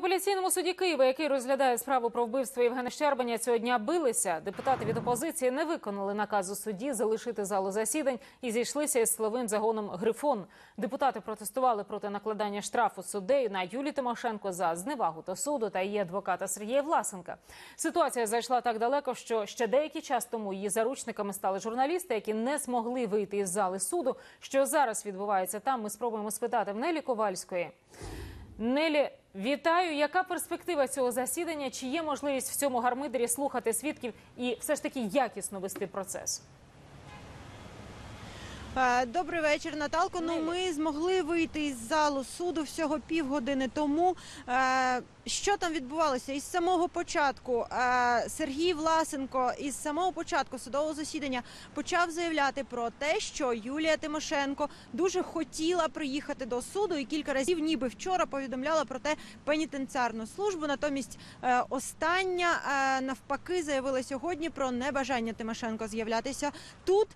апеляційному суді Києва, який розглядає справу про вбивство Євгена Щербаня, цього дня билися. Депутати від опозиції не виконали наказу судді залишити залу засідань і зійшлися із силовим загоном Грифон. Депутати протестували проти накладання штрафу суддею на Юлі Тимошенко за зневагу до суду та її адвоката Сергія Власенка. Ситуація зайшла так далеко, що ще деякий час тому її заручниками стали журналісти, які не змогли вийти із зали суду. Що зараз відбувається там? Ми спробуємо спитати в Нелі Ковальської. Нелі, вітаю. Яка перспектива цього засідання? Чи є можливість в цьому гармидері слухати свідків і все ж таки якісно вести процес? Добрий вечір, Наталко. Ну ми змогли вийти із залу суду всього півгодини тому. Що там відбувалося? Із самого початку е, Сергій Власенко із самого початку судового засідання почав заявляти про те, що Юлія Тимошенко дуже хотіла приїхати до суду і кілька разів, ніби вчора, повідомляла про те пенітенціарну службу. Натомість е, остання е, навпаки заявила сьогодні про небажання Тимошенко з'являтися тут.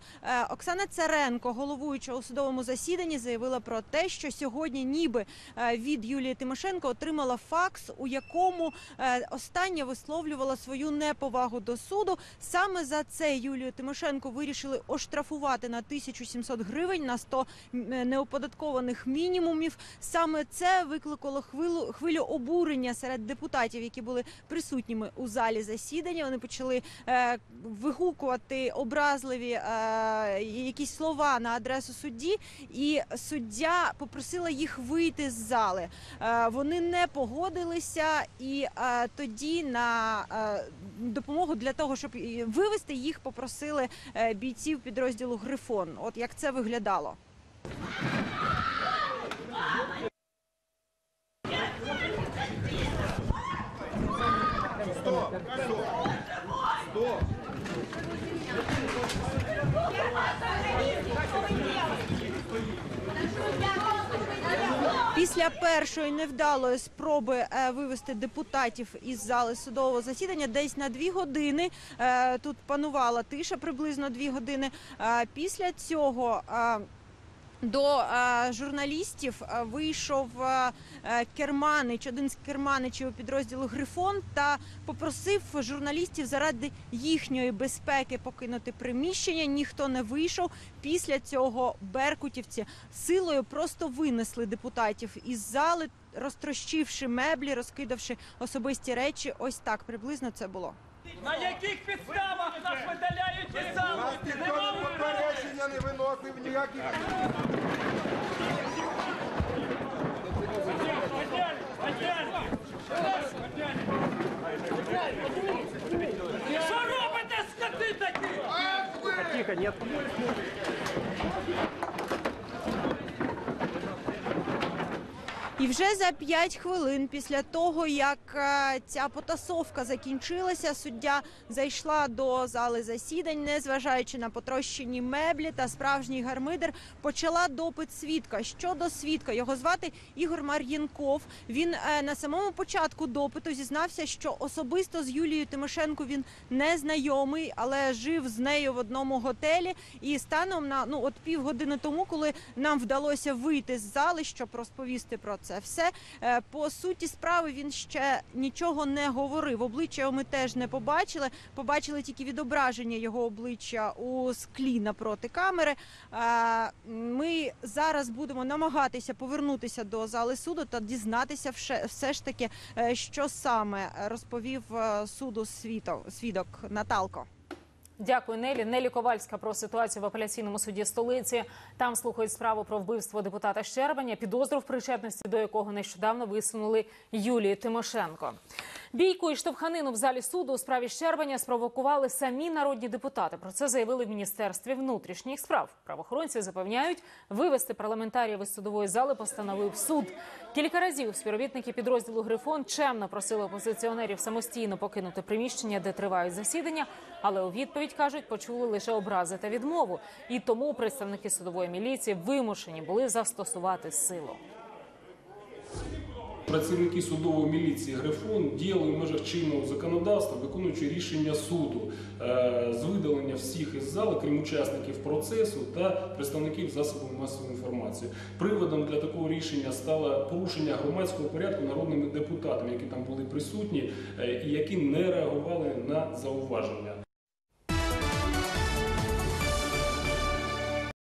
Оксана Царенко, головуюча у судовому засіданні, заявила про те, що сьогодні, ніби від Юлії Тимошенко отримала факс, у якому е, остання висловлювала свою неповагу до суду. Саме за це Юлію Тимошенко вирішили оштрафувати на 1700 гривень на 100 е, неоподаткованих мінімумів. Саме це викликало хвилю хвилю обурення серед депутатів, які були присутніми у залі засідання. Вони почали е, вигукувати образливі е, якісь слова на адресу судді, і суддя попросила їх вийти з зали. Е, вони не погодилися, і е, тоді на е, допомогу для того, щоб і вивести їх, попросили е, бійців підрозділу Грифон. От як це виглядало. Після першої невдалої спроби е, вивести депутатів із зали судового засідання, десь на дві години е, тут панувала тиша, приблизно дві години. Е, Після цього. До е, журналістів е, вийшов е, керманич, один з керманичів підрозділу Грифон, та попросив журналістів заради їхньої безпеки покинути приміщення. Ніхто не вийшов. Після цього беркутівці силою просто винесли депутатів із зали, розтрощивши меблі, розкидавши особисті речі. Ось так приблизно це було. На яких підставах нас видаляють залу? Не виносив ніяких. Що робите, скоти такі? І вже за 5 хвилин після того, як е, ця потасовка закінчилася, суддя зайшла до зали засідань, незважаючи на потрощені меблі та справжній гармидер, почала допит свідка. Щодо свідка, його звати Ігор Мар'єнков. Він е, на самому початку допиту зізнався, що особисто з Юлією Тимошенко він не знайомий, але жив з нею в одному готелі. І станом на ну от півгодини тому, коли нам вдалося вийти з зали, щоб розповісти про це все. е, По суті справи він ще нічого не говорив. Обличчя ми теж не побачили. Побачили тільки відображення його обличчя у склі напроти камери. Е, Ми зараз будемо намагатися повернутися до зали суду та дізнатися все, ж таки, е, що саме розповів суду свідок Наталко. Дякую, Нелі. Нелі Ковальська про ситуацію в апеляційному суді столиці. Там слухають справу про вбивство депутата Щербаня, підозру в причетності до якого нещодавно висунули Юлії Тимошенко. Бійку і штовханину в залі суду у справі Щербаня спровокували самі народні депутати. Про це заявили в міністерстві внутрішніх справ. Правоохоронці запевняють, вивести парламентарів із судової зали постановив суд. Кілька разів співробітники підрозділу Грифон чемно просили опозиціонерів самостійно покинути приміщення, де тривають засідання, але у відповідь кажуть, почули лише образи та відмову. І тому представники судової міліції вимушені були застосувати силу. Працівники судової міліції Грифон діяли в межах чинного законодавства, виконуючи рішення суду е, з видалення всіх із зали, крім учасників процесу та представників засобів масової інформації. Приводом для такого рішення стало порушення громадського порядку народними депутатами, які там були присутні е, і які не реагували на зауваження.